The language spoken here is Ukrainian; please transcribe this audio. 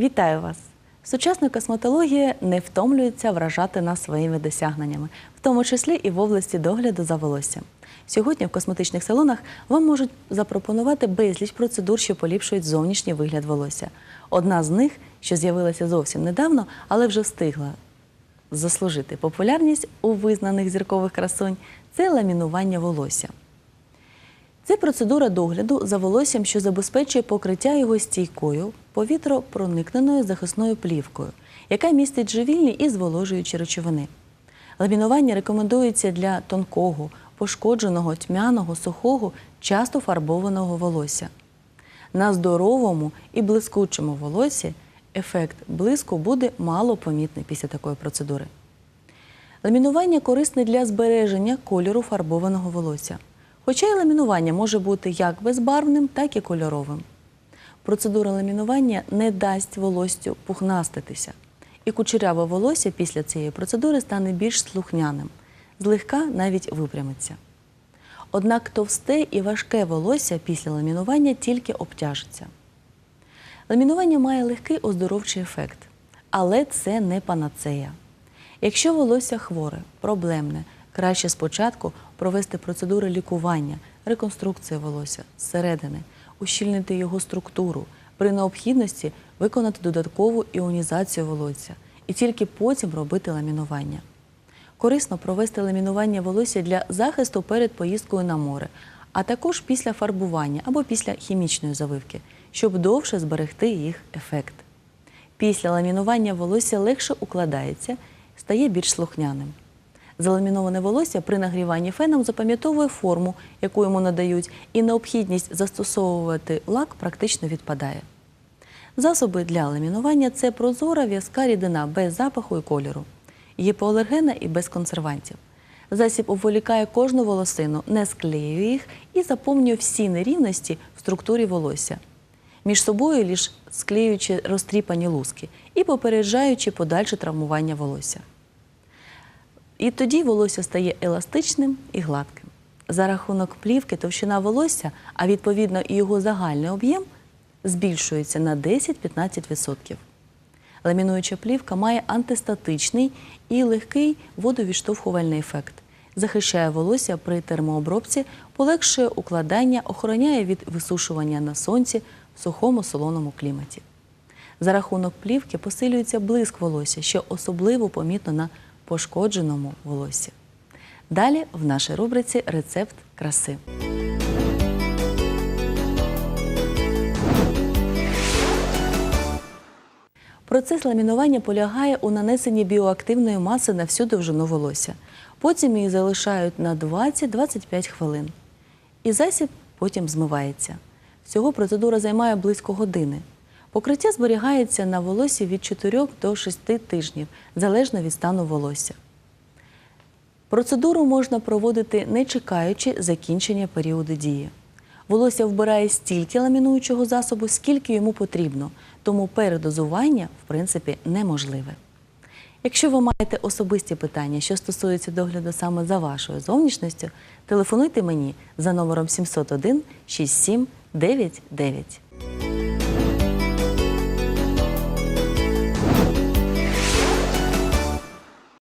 Вітаю вас! Сучасна косметологія не втомлюється вражати нас своїми досягненнями, в тому числі і в області догляду за волоссям. Сьогодні в косметичних салонах вам можуть запропонувати безліч процедур, що поліпшують зовнішній вигляд волосся. Одна з них, що з'явилася зовсім недавно, але вже встигла заслужити популярність у визнаних зіркових красунь, це ламінування волосся. Це процедура догляду за волоссям, що забезпечує покриття його стійкою повітропроникненою захисною плівкою, яка містить живільні і зволожуючі речовини. Ламінування рекомендується для тонкого, пошкодженого, тьмяного, сухого, часто фарбованого волосся. На здоровому і блискучому волосі ефект блиску буде мало помітний після такої процедури. Ламінування корисне для збереження кольору фарбованого волосся. Хоча і ламінування може бути як безбарвним, так і кольоровим. Процедура ламінування не дасть волоссю пухнаститися, і кучеряве волосся після цієї процедури стане більш слухняним, злегка навіть випрямиться. Однак товсте і важке волосся після ламінування тільки обтяжиться. Ламінування має легкий оздоровчий ефект, але це не панацея. Якщо волосся хворе, проблемне, краще спочатку провести процедури лікування, реконструкції волосся зсередини, ущільнити його структуру, при необхідності виконати додаткову іонізацію волосся і тільки потім робити ламінування. Корисно провести ламінування волосся для захисту перед поїздкою на море, а також після фарбування або після хімічної завивки, щоб довше зберегти їх ефект. Після ламінування волосся легше укладається, стає більш слухняним. Заламіноване волосся при нагріванні феном запам'ятовує форму, яку йому надають, і необхідність застосовувати лак практично відпадає. Засоби для ламінування це прозора в'язка рідина без запаху і кольору, гіпоалергена і без консервантів. Засіб обволікає кожну волосину, не склеює їх і заповнює всі нерівності в структурі волосся, між собою лише склеюючи розтріпані луски і попереджаючи подальше травмування волосся. І тоді волосся стає еластичним і гладким. За рахунок плівки товщина волосся, а відповідно і його загальний об'єм, збільшується на 10-15%. Ламінуюча плівка має антистатичний і легкий водовідштовхувальний ефект. Захищає волосся при термообробці, полегшує укладання, охороняє від висушування на сонці в сухому солоному кліматі. За рахунок плівки посилюється блиск волосся, що особливо помітно на пошкодженому волоссі. Далі в нашій рубриці Рецепт краси. Процес ламінування полягає у нанесенні біоактивної маси на всю довжину волосся. Потім її залишають на 20-25 хвилин. І засіб потім змивається. Всього процедура займає близько години. Покриття зберігається на волосі від 4 до 6 тижнів, залежно від стану волосся. Процедуру можна проводити не чекаючи закінчення періоду дії. Волосся вбирає стільки ламінуючого засобу, скільки йому потрібно, тому передозування, в принципі, неможливе. Якщо ви маєте особисті питання, що стосуються догляду саме за вашою зовнішністю, телефонуйте мені за номером 701 67 99.